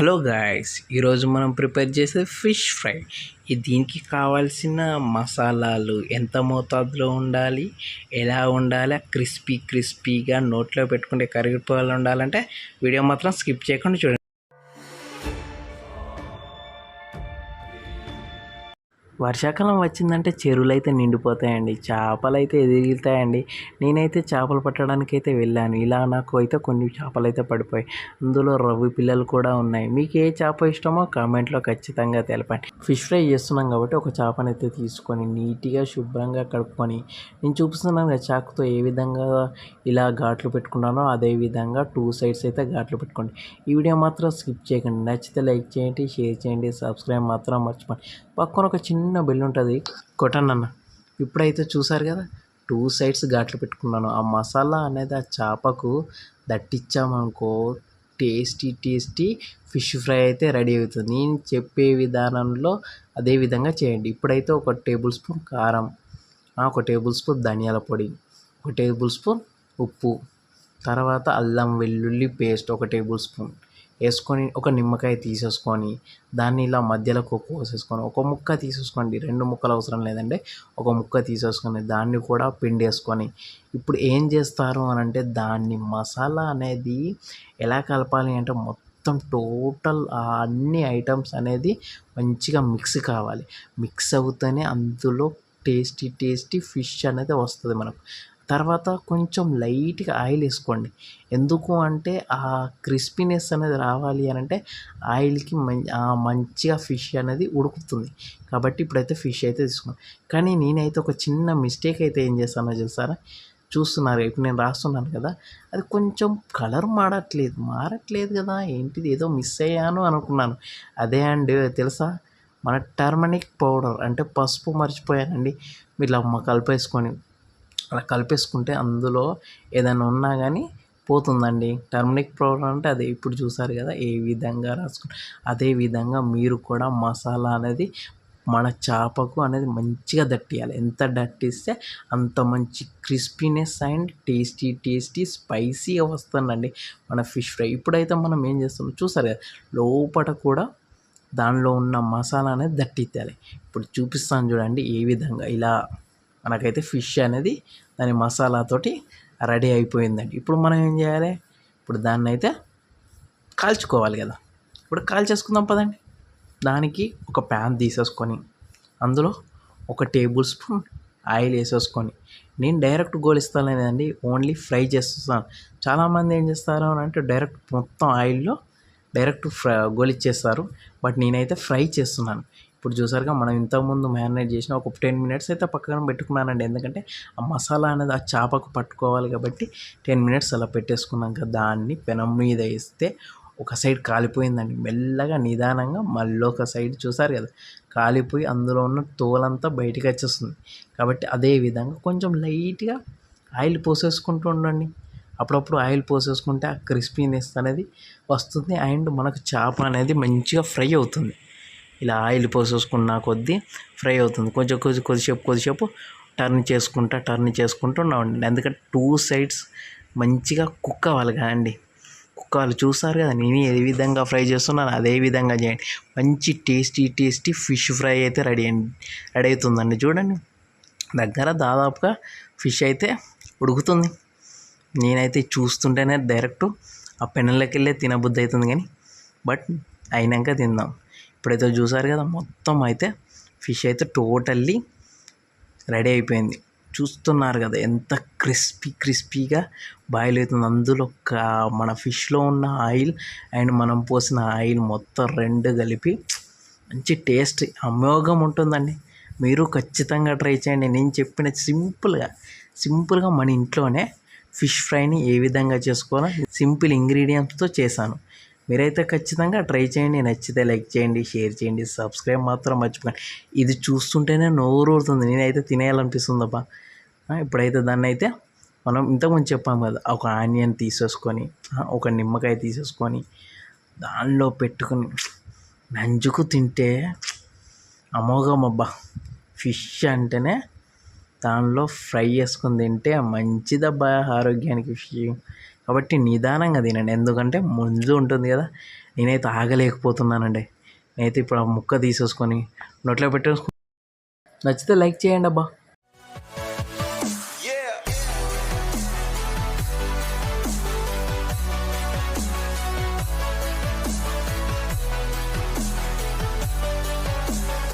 Hello guys ఈరోజు మనం prepare చేసే ఫిష్ ఫ్రై. ఈ దీనికి కావాల్సిన మసాలాలు ఎంత మోతాదులో ఉండాలి ఎలా ఉండాలి క్రిస్పీ క్రిస్పీగా నోట్లో పెట్టుకుంటే కరిగిపోవాలి ఉండాలంటే వీడియో మాత్రం స్కిప్ చేయకుండా చూడండి. వర్షాకాలం వచ్చిందంటే చెరువులు అయితే నిండిపోతాయండి. చేపలు అయితే ఎదుగుతాయండి నేనైతే చేపలు పట్టడానికి అయితే వెళ్ళాను. ఇలా నాకు అయితే కొన్ని చేపలు అయితే పడిపోయాయి. అందులో రవ్వి పిల్లలు కూడా ఉన్నాయి. మీకు ఏ చేప ఇష్టమో కామెంట్లో ఖచ్చితంగా తెలపండి. ఫిష్ ఫ్రై చేస్తున్నాం కాబట్టి ఒక చేపని అయితే తీసుకొని నీట్గా శుభ్రంగా కడుక్కొని నేను చూపిస్తున్నాను కదా చాకుతో ఏ విధంగా ఇలా ఘాట్లు పెట్టుకున్నానో అదే విధంగా టూ సైడ్స్ అయితే ఘాట్లు పెట్టుకోండి. ఈ వీడియో మాత్రం స్కిప్ చేయకండి. నచ్చితే లైక్ చేయండి షేర్ చేయండి సబ్స్క్రైబ్ మాత్రం మర్చిపోండి. పక్కన ఒక చిన్న బెల్ ఉంటుంది. కొట్టండి అన్న. ఇప్పుడైతే చూసారు కదా టూ సైడ్స్ ఘాట్లు పెట్టుకున్నాను. ఆ మసాలా అనేది ఆ చేపకు దట్టించామనుకో టేస్టీ టేస్టీ ఫిష్ ఫ్రై అయితే రెడీ అవుతుంది. నేను చెప్పే విధానంలో అదే విధంగా చేయండి. ఇప్పుడైతే ఒక టేబుల్ స్పూన్ కారం ఒక టేబుల్ స్పూన్ ధనియాల పొడి ఒక టేబుల్ స్పూన్ ఉప్పు తర్వాత అల్లం వెల్లుల్లి పేస్ట్ ఒక టేబుల్ స్పూన్. వేసుకొని ఒక నిమ్మకాయ తీసేసుకొని దాన్ని ఇలా మధ్యలోకి కోసేసుకొని ఒక ముక్క తీసేసుకోండి. రెండు ముక్కలు అవసరం లేదండి. ఒక ముక్క తీసేసుకొని దాన్ని కూడా పిండేసుకొని. ఇప్పుడు ఏం చేస్తారు అని అంటే దాన్ని మసాలా అనేది ఎలా కలపాలి అంటే మొత్తం టోటల్ అన్ని ఐటమ్స్ అనేది మంచిగా మిక్స్ కావాలి. మిక్స్ అవుతూనే అందులో టేస్టీ టేస్టీ ఫిష్ అనేది వస్తుంది మనకు. తర్వాత కొంచెం లైట్గా ఆయిల్ వేసుకోండి. ఎందుకు అంటే ఆ క్రిస్పీనెస్ అనేది రావాలి అని అంటే ఆయిల్కి మంచిగా ఫిష్ అనేది ఉడుకుతుంది. కాబట్టి ఇప్పుడైతే ఫిష్ అయితే తీసుకున్నాను కానీ నేనైతే ఒక చిన్న మిస్టేక్ అయితే ఏం చేస్తానో చూసారా చూస్తున్నారు. ఇప్పుడు నేను రాస్తున్నాను కదా. అది కొంచెం కలర్ మారట్లేదు. మారట్లేదు కదా. ఏంటిది? ఏదో మిస్ అయ్యాను అనుకున్నాను. అదే అండి తెలుసా? మన టర్మనిక్ పౌడర్ అంటే పసుపు మర్చిపోయానండి. మీరు కలిపేసుకొని అలా కలిపేసుకుంటే అందులో ఏదైనా ఉన్నా కానీ పోతుందండి. టర్మరిక్ పౌడర్ అంటే అదే ఇప్పుడు చూసారు కదా ఏ విధంగా రాసుకుని అదే విధంగా మీరు కూడా మసాలా అనేది మన చేపకు అనేది మంచిగా దట్టియాలి. ఎంత దట్టిస్తే అంత మంచి క్రిస్పీనెస్ అండ్ టేస్టీ టేస్టీ స్పైసీగా వస్తుందండి మన ఫిష్ ఫ్రై. ఇప్పుడైతే మనం ఏం చేస్తున్నాం చూసారు కదా లోపల కూడా దానిలో ఉన్న మసాలా అనేది దట్టిత్తాలి ఇప్పుడు చూపిస్తాను చూడండి ఏ విధంగా ఇలా మనకైతే ఫిష్ అనేది దాని మసాలాతోటి రెడీ అయిపోయిందండి. ఇప్పుడు మనం ఏం చేయాలి? ఇప్పుడు దాన్ని అయితే కాల్చుకోవాలి కదా. ఇప్పుడు కాల్చేసుకుందాం పదండి. దానికి ఒక ప్యాన్ తీసేసుకొని అందులో ఒక టేబుల్ స్పూన్ ఆయిల్ వేసేసుకొని నేను డైరెక్ట్ గోలిస్తాను ఓన్లీ ఫ్రై చేస్తాను చాలామంది ఏం చేస్తారు అని అంటే డైరెక్ట్ మొత్తం ఆయిల్లో డైరెక్ట్ ఫ్రై గోలిచ్చేస్తారు. బట్ నేనైతే ఫ్రై చేస్తున్నాను. ఇప్పుడు చూసారుగా మనం ఇంతకుముందు మ్యారినేట్ చేసిన ఒక టెన్ మినిట్స్ అయితే పక్కన పెట్టుకున్నానండి. ఎందుకంటే ఆ మసాలా అనేది ఆ చేపకు పట్టుకోవాలి కాబట్టి టెన్ మినిట్స్ అలా పెట్టేసుకున్నాక దాన్ని పెనం మీద వేస్తే ఒక సైడ్ కాలిపోయిందండి. మెల్లగా నిదానంగా మళ్ళీ ఒక సైడ్ చూసారు కదా కాలిపోయి అందులో ఉన్న తోలంతా బయటికి వచ్చేస్తుంది. కాబట్టి అదే విధంగా కొంచెం లైట్గా ఆయిల్ పోసేసుకుంటూ ఉండండి. అప్పుడప్పుడు ఆయిల్ పోసేసుకుంటే ఆ క్రిస్పీనెస్ అనేది వస్తుంది అండ్ మనకు చేప అనేది మంచిగా ఫ్రై అవుతుంది. ఇలా ఆయిల్ పోసేసుకున్న కొద్దీ ఫ్రై అవుతుంది. కొంచెం కొద్ది కొద్దిసేపు కొద్దిసేపు టర్న్ చేసుకుంటా టర్న్ చేసుకుంటూ ఉండండి. ఎందుకంటే టూ సైడ్స్ మంచిగా కుక్ అవ్వాలి కదండి. కుక్ అవ్వాలి. చూస్తారు కదా నేను ఏ విధంగా ఫ్రై చేస్తున్నాను అదే విధంగా చేయండి. మంచి టేస్టీ టేస్టీ ఫిష్ ఫ్రై అయితే రెడీ అండి రెడీ అవుతుందండి. చూడండి దగ్గర దాదాపుగా ఫిష్ అయితే ఉడుకుతుంది. నేనైతే చూస్తుంటేనే డైరెక్ట్ ఆ పెన్నులకి వెళ్ళే తినబుద్ధి అవుతుంది కానీ బట్ అయినాక తిందాం. ఇప్పుడైతే చూసారు కదా మొత్తం అయితే ఫిష్ అయితే టోటల్లీ రెడీ అయిపోయింది. చూస్తున్నారు కదా ఎంత క్రిస్పీ క్రిస్పీగా బాయిల్ అవుతుంది. అందులో మన ఫిష్లో ఉన్న ఆయిల్ అండ్ మనం పోసిన ఆయిల్ మొత్తం రెండు కలిపి మంచి టేస్ట్ అమోఘం ఉంటుందండి. మీరు ఖచ్చితంగా ట్రై చేయండి. నేను చెప్పిన సింపుల్గా సింపుల్గా మన ఇంట్లోనే ఫిష్ ఫ్రైని ఏ విధంగా చేసుకోవాలో సింపుల్ ఇంగ్రీడియంట్స్తో చేశాను. మీరైతే ఖచ్చితంగా ట్రై చేయండి. నచ్చితే లైక్ చేయండి షేర్ చేయండి సబ్స్క్రైబ్ మాత్రం మర్చిపోకండి. ఇది చూస్తుంటేనే నోరు ఊరుతుంది. నేనైతే తినేయాలనిపిస్తుందబ్బా. ఇప్పుడైతే దాన్ని అయితే మనం ఇంతకుముందు చెప్పాము కదా ఒక ఆనియన్ తీసేసుకొని ఒక నిమ్మకాయ తీసేసుకొని దానిలో పెట్టుకొని నంజుకు తింటే అమోఘం అబ్బా ఫిష్ అంటేనే దానిలో ఫ్రై చేసుకొని తింటే మంచిదబ్బా ఆరోగ్యానికి ఫిష్. కాబట్టి నిదానంగా తినండి. ఎందుకంటే ముందు ఉంటుంది కదా నేనైతే ఆగలేకపోతున్నానండి. నేనైతే ఇప్పుడు ఆ ముక్క తీసేసుకొని నోట్లో పెట్టేసుకు నచ్చితే లైక్ చేయండి అబ్బా.